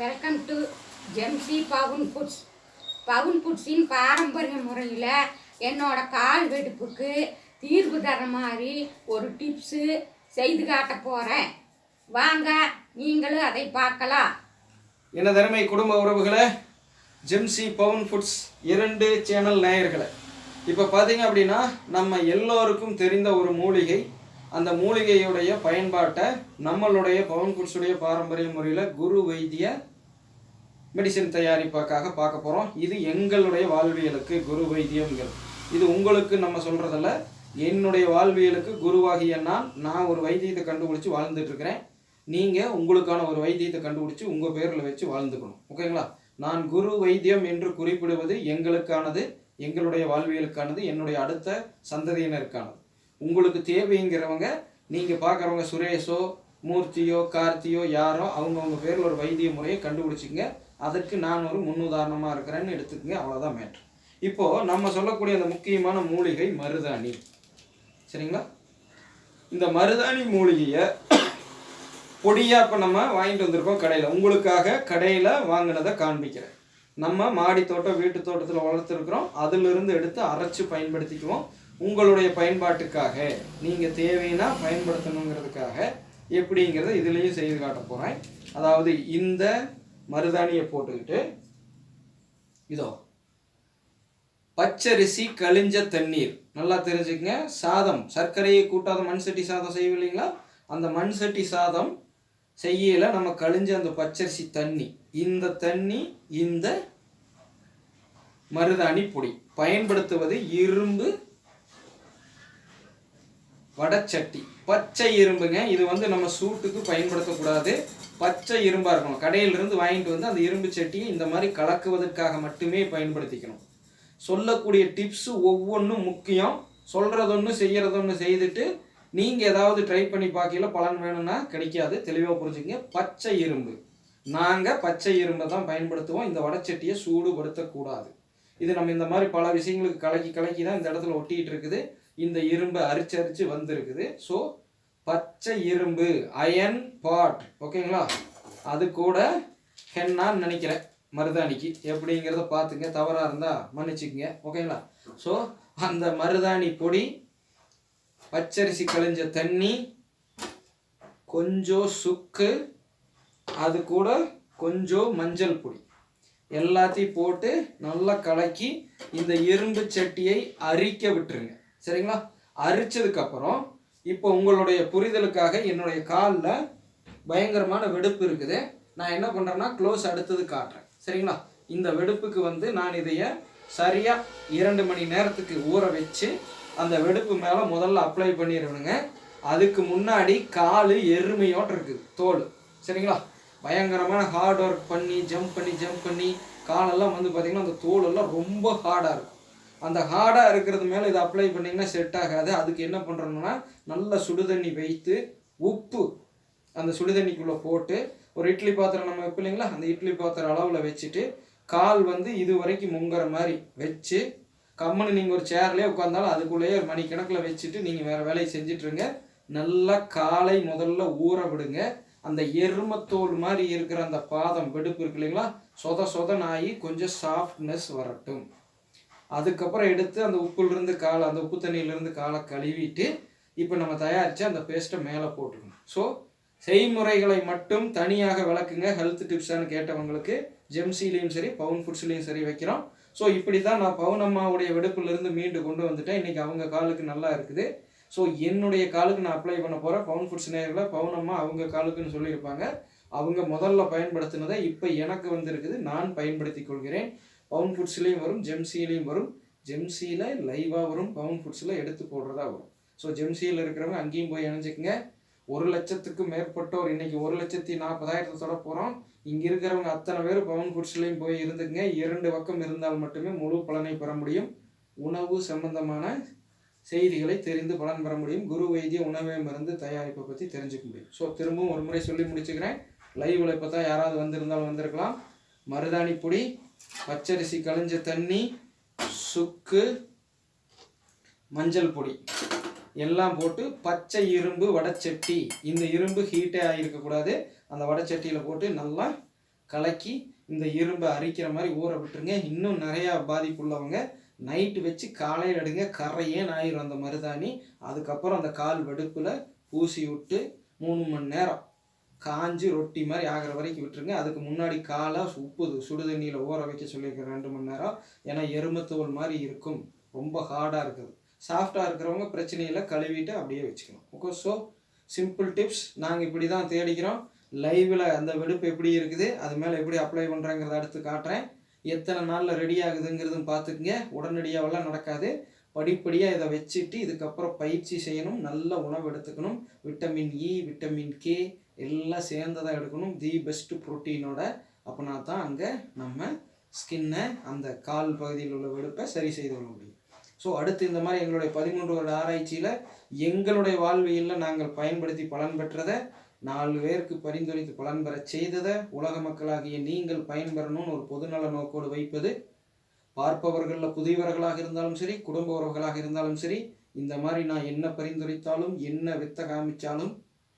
Welcome to ஜெம்சி பவுன் foods பவுன் ஃபுட்ஸின் பாரம்பரிய முறையில் என்னோட கால் வெடிப்புக்கு தீர்வு தர மாதிரி ஒரு டிப்ஸு செய்து காட்ட போகிறேன் வாங்க நீங்களும் அதை பார்க்கலாம். என தருமை குடும்ப உறவுகளை? ஜெம்சி பவுன் ஃபுட்ஸ் இரண்டு சேனல் நேயர்களை. இப்போ பார்த்தீங்க அப்படின்னா நம்ம எல்லோருக்கும் தெரிந்த ஒரு மூலிகை. அந்த மூலிகையுடைய பயன்பாட்டை நம்மளுடைய பவன் ஃபுட்ஸுடைய பாரம்பரிய முறையில் குரு வைத்திய மெடிசின் தயாரிப்பாக்காக பார்க்க போகிறோம் இது எங்களுடைய வாழ்வியலுக்கு குரு வைத்தியம்ங்கிறது இது உங்களுக்கு நம்ம சொல்கிறதில்ல என்னுடைய வாழ்வியலுக்கு குருவாகிய நான் நான் ஒரு வைத்தியத்தை கண்டுபிடிச்சி வாழ்ந்துட்டுருக்கிறேன் நீங்கள் உங்களுக்கான ஒரு வைத்தியத்தை கண்டுபிடிச்சி உங்கள் பேரில் வச்சு வாழ்ந்துக்கணும். ஓகேங்களா? நான் குரு வைத்தியம் என்று குறிப்பிடுவது எங்களுக்கானது எங்களுடைய வாழ்வியலுக்கானது என்னுடைய அடுத்த சந்ததியினருக்கானது. உங்களுக்கு தேவைங்கிறவங்க நீங்கள் பார்க்குறவங்க சுரேஷோ மூர்த்தியோ கார்த்தியோ யாரோ அவங்கவுங்க பேரில் ஒரு வைத்திய முறையை கண்டுபிடிச்சிங்க அதற்கு நான் ஒரு முன்னுதாரணமாக இருக்கிறேன்னு எடுத்துக்கங்க. அவ்வளோதான் மேட்ரு இப்போது நம்ம சொல்லக்கூடிய அந்த முக்கியமான மூலிகை மருதாணி. சரிங்களா? இந்த மருதாணி மூலிகையை பொடியாக இப்போ நம்ம வாங்கிட்டு வந்திருக்கோம் கடையில். உங்களுக்காக கடையில் வாங்கினதை காண்பிக்கிறேன். நம்ம மாடி தோட்டம் வீட்டு தோட்டத்தில் வளர்த்துருக்குறோம். அதிலிருந்து எடுத்து அரைச்சி பயன்படுத்திக்குவோம். உங்களுடைய பயன்பாட்டுக்காக நீங்கள் தேவைன்னா பயன்படுத்தணுங்கிறதுக்காக எப்படிங்கிறத இதுலேயும் செய்து காட்ட போகிறேன் அதாவது இந்த மருதாணியை போட்டுக்கிட்டு இதோ பச்சரிசி கழிஞ்ச தண்ணீர். நல்லா தெரிஞ்சுக்கங்க. சாதம் சர்க்கரையை கூட்டாத மண் சட்டி சாதம் செய்வோம் இல்லைங்களா அந்த மண் சட்டி சாதம் செய்யல நம்ம கழிஞ்ச அந்த பச்சரிசி தண்ணி. இந்த தண்ணி இந்த மருதாணி பொடி. பயன்படுத்துவது இரும்பு வடச்சட்டி. பச்சை இரும்புங்க. இது வந்து நம்ம சூட்டுக்கு பயன்படுத்தக்கூடாது. பச்சை இரும்பா இருக்கணும். கடையிலிருந்து வாங்கிட்டு வந்து அந்த இரும்பு சட்டியை இந்த மாதிரி கலக்குவதற்காக மட்டுமே பயன்படுத்திக்கணும். சொல்லக்கூடிய டிப்ஸ் ஒவ்வொன்றும் முக்கியம். சொல்கிறதொன்று செய்கிறதொன்று செய்துட்டு நீங்கள் ஏதாவது ட்ரை பண்ணி பார்க்கல பலன் வேணும்னா கிடைக்காது. தெளிவாக புரிஞ்சுங்க பச்சை இரும்பு. நாங்கள் பச்சை இரும்பை தான் பயன்படுத்துவோம். இந்த வடச்சட்டியை சூடுபடுத்தக்கூடாது. இது நம்ம இந்த மாதிரி பல விஷயங்களுக்கு கலக்கி கலக்கி தான் இந்த இடத்துல ஒட்டிக்கிட்டு இருக்குது. இந்த இரும்பு அரிச்சு அரிச்சு வந்திருக்குது. ஸோ பச்சை இரும்பு அயன் பாட் ஓகேங்களா அது கூட ஹென்னான்னு நினைக்கிறேன். மருதாணிக்கு. எப்படிங்கிறத பார்த்துங்க. தவறாக இருந்தால் மன்னிச்சுக்குங்க. ஓகேங்களா ஸோ அந்த மருதாணி பொடி பச்சரிசி கழிஞ்ச தண்ணி கொஞ்சம் சுக்கு அது கூட கொஞ்சம் மஞ்சள் பொடி. எல்லாத்தையும் போட்டு நல்லா கலக்கி இந்த இரும்பு சட்டியை அரிக்க விட்டுருங்க. சரிங்களா? அரிச்சதுக்கப்புறம் இப்போ உங்களுடைய புரிதலுக்காக என்னுடைய காலில் பயங்கரமான வெடுப்பு இருக்குது. நான் என்ன பண்ணுறேன்னா க்ளோஸ் அடுத்தது காட்டுறேன். சரிங்களா? இந்த வெடுப்புக்கு வந்து நான் இதைய சரியாக இரண்டு மணி நேரத்துக்கு ஊற வச்சு அந்த வெடுப்பு மேலே முதல்ல அப்ளை பண்ணிடுவேனுங்க அதுக்கு முன்னாடி கால் எருமையோட்டு இருக்குது தோல். சரிங்களா? பயங்கரமான ஹார்ட் ஒர்க் பண்ணி ஜம்ப் பண்ணி ஜம்ப் பண்ணி காலெல்லாம் வந்து பார்த்திங்கன்னா அந்த தோலெல்லாம் ரொம்ப ஹார்டாக இருக்கும். அந்த ஹார்டாக இருக்கிறது மேலே இதை அப்ளை பண்ணிங்கன்னா செட் ஆகாது. அதுக்கு என்ன பண்ணுறோம்னா நல்ல சுடுதண்ணி வைத்து உப்பு அந்த சுடுதண்ணிக்குள்ளே போட்டு ஒரு இட்லி பாத்திரம் நம்ம வைப்போம் இல்லைங்களா? அந்த இட்லி பாத்திரம் அளவில் வச்சுட்டு கால் வந்து இது வரைக்கும் முங்குற மாதிரி வச்சு கம்முன்னு நீங்கள் ஒரு சேர்லேயே உட்காந்தாலும் அதுக்குள்ளேயே ஒரு மணிக்கணக்கில் வச்சுட்டு நீங்கள் வேறு வேலையை செஞ்சிட்ருங்க. நல்லா காலை முதல்ல ஊற விடுங்க. அந்த எருமத்தோல் மாதிரி இருக்கிற அந்த பாதம் வெடுப்பு இருக்கு இல்லைங்களா? சொத சொத நாயி கொஞ்சம் சாஃப்ட்னஸ் வரட்டும். அதுக்கப்புறம் எடுத்து அந்த உப்புலேருந்து காலை அந்த உப்பு தண்ணியிலேருந்து காலை கழுவிட்டு இப்போ நம்ம தயாரித்து அந்த பேஸ்ட்டை மேலே போட்டுக்கணும். ஸோ செய்முறைகளை மட்டும் தனியாக விளக்குங்க. ஹெல்த் டிப்ஸான்னு கேட்டவங்களுக்கு ஜெம்சிலையும் சரி பவுன் ஃபுட்ஸ்லேயும் சரி வைக்கிறோம். ஸோ இப்படி தான் நான் பவுன் அம்மாவுடைய வெடுப்புலேருந்து மீண்டு கொண்டு வந்துட்டேன். இன்றைக்கி அவங்க காலுக்கு நல்லா இருக்குது. ஸோ என்னுடைய காலுக்கு நான் அப்ளை பண்ண போகிறேன் பவுன் ஃபுட்ஸ் நேரில் பவுன் அம்மா அவங்க காலுக்குன்னு சொல்லியிருப்பாங்க. அவங்க முதல்ல பயன்படுத்தினதை இப்போ எனக்கு வந்திருக்குது. நான் பயன்படுத்தி கொள்கிறேன். பவுன் ஃபுட்ஸ்லேயும் வரும் ஜெம்சிலையும் வரும். ஜெம்சியில் லைவாக வரும் பவுன் ஃபுட்ஸில் எடுத்து போடுறதா வரும். ஸோ ஜெம்சியில் இருக்கிறவங்க அங்கேயும் போய் இணைஞ்சிக்கங்க. ஒரு லட்சத்துக்கு மேற்பட்டோர் இன்னைக்கு ஒரு லட்சத்தி நாற்பதாயிரத்தை தொட போகிறோம் இங்கே இருக்கிறவங்க அத்தனை பேர் பவுன் ஃபுட்ஸ்லேயும் போய் இருந்துக்குங்க. இரண்டு பக்கம் இருந்தால் மட்டுமே முழு பலனை பெற முடியும். உணவு சம்பந்தமான செய்திகளை தெரிந்து பலன் பெற முடியும். குரு வைத்திய உணவை மருந்து தயாரிப்பை பற்றி தெரிஞ்சுக்க முடியும். ஸோ திரும்பவும் ஒரு முறை சொல்லி முடிச்சுக்கிறேன். லைவில் இப்போ தான் யாராவது வந்திருந்தாலும் வந்திருக்கலாம். மருதாணி பொடி பச்சரிசி கழிஞ்ச தண்ணி சுக்கு மஞ்சள் பொடி. எல்லாம் போட்டு பச்சை இரும்பு வடச்சட்டி இந்த இரும்பு ஹீட்டே ஆகிருக்கக்கூடாது அந்த வடச்சட்டியில் போட்டு நல்லா கலக்கி இந்த இரும்பை அரிக்கிற மாதிரி ஊற விட்டுருங்க. இன்னும் நிறையா பாதிப்புள்ளவங்க நைட்டு வச்சு காலையில் எடுங்க. கரையேன் ஆயிரும் அந்த மருதாணி. அதுக்கப்புறம் அந்த கால் வெடுப்பில் பூசி விட்டு மூணு மணி நேரம் காஞ்சி ரொட்டி மாதிரி ஆகிற வரைக்கும் விட்டுருங்க. அதுக்கு முன்னாடி காலை உப்பு சுடு தண்ணியில் ஊற வைக்க சொல்லியிருக்கேன் ரெண்டு மணி நேரம். ஏன்னா எருமத்தோல் மாதிரி இருக்கும். ரொம்ப ஹார்டாக இருக்குது. சாஃப்டாக இருக்கிறவங்க பிரச்சனை கழுவிட்டு அப்படியே வச்சுக்கணும் ஓகே ஸோ சிம்பிள் டிப்ஸ் நாங்கள் இப்படி தான் தேடிக்கிறோம் லைவில் அந்த வெடுப்பு எப்படி இருக்குது? அது மேலே எப்படி அப்ளை பண்ணுறேங்கிறத அடுத்து காட்டுறேன். எத்தனை நாளில் ரெடி ஆகுதுங்கிறதும் பார்த்துக்குங்க. உடனடியாகலாம் நடக்காது. படிப்படியாக இதை வச்சுட்டு இதுக்கப்புறம் பயிற்சி செய்யணும். நல்ல உணவு எடுத்துக்கணும். விட்டமின் இ விட்டமின் கே எல்லாம் சேர்ந்ததாக எடுக்கணும். தி பெஸ்ட் ப்ரோட்டீனோட அப்படின்னா தான் அங்கே நம்ம ஸ்கின்னை அந்த கால் பகுதியில் உள்ள வெடுப்பை சரி செய்து கொள்ள முடியும். ஸோ அடுத்து இந்த மாதிரி எங்களுடைய பதிமூன்று வருட ஆராய்ச்சியில் எங்களுடைய வாழ்வியலில் நாங்கள் பயன்படுத்தி பலன் பெற்றதை நாலு பேருக்கு பரிந்துரைத்து பலன் பெற செய்ததை உலக மக்களாகிய நீங்கள் பயன்பெறணும்னு ஒரு பொதுநல நோக்கோடு வைப்பது பார்ப்பவர்களில் புதியவர்களாக இருந்தாலும் சரி குடும்ப உறவுகளாக இருந்தாலும் சரி இந்த மாதிரி நான் என்ன பரிந்துரைத்தாலும் என்ன வித்த காமிச்சாலும்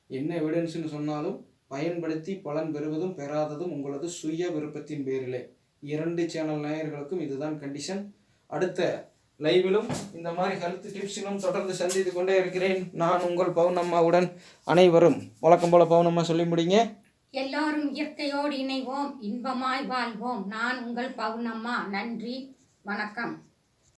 என்ன எவிடன்ஸ்னு சொன்னாலும் பயன்படுத்தி பலன் பெறுவதும் பெறாததும் உங்களது சுய விருப்பத்தின் பேரிலே. இரண்டு சேனல் நேயர்களுக்கும் இதுதான் கண்டிஷன் அடுத்த லைவிலும் இந்த மாதிரி ஹெல்த் டிப்ஸிலும் தொடர்ந்து சந்தித்து கொண்டே இருக்கிறேன். நான் உங்கள் பவுனம்மாவுடன் அனைவரும். வழக்கம் போல பவுனம்மா சொல்லி முடிங்க. எல்லாரும் இயற்கையோடு இணைவோம் இன்பமாய் வாழ்வோம். நான் உங்கள் பவுனம்மா. நன்றி வணக்கம்.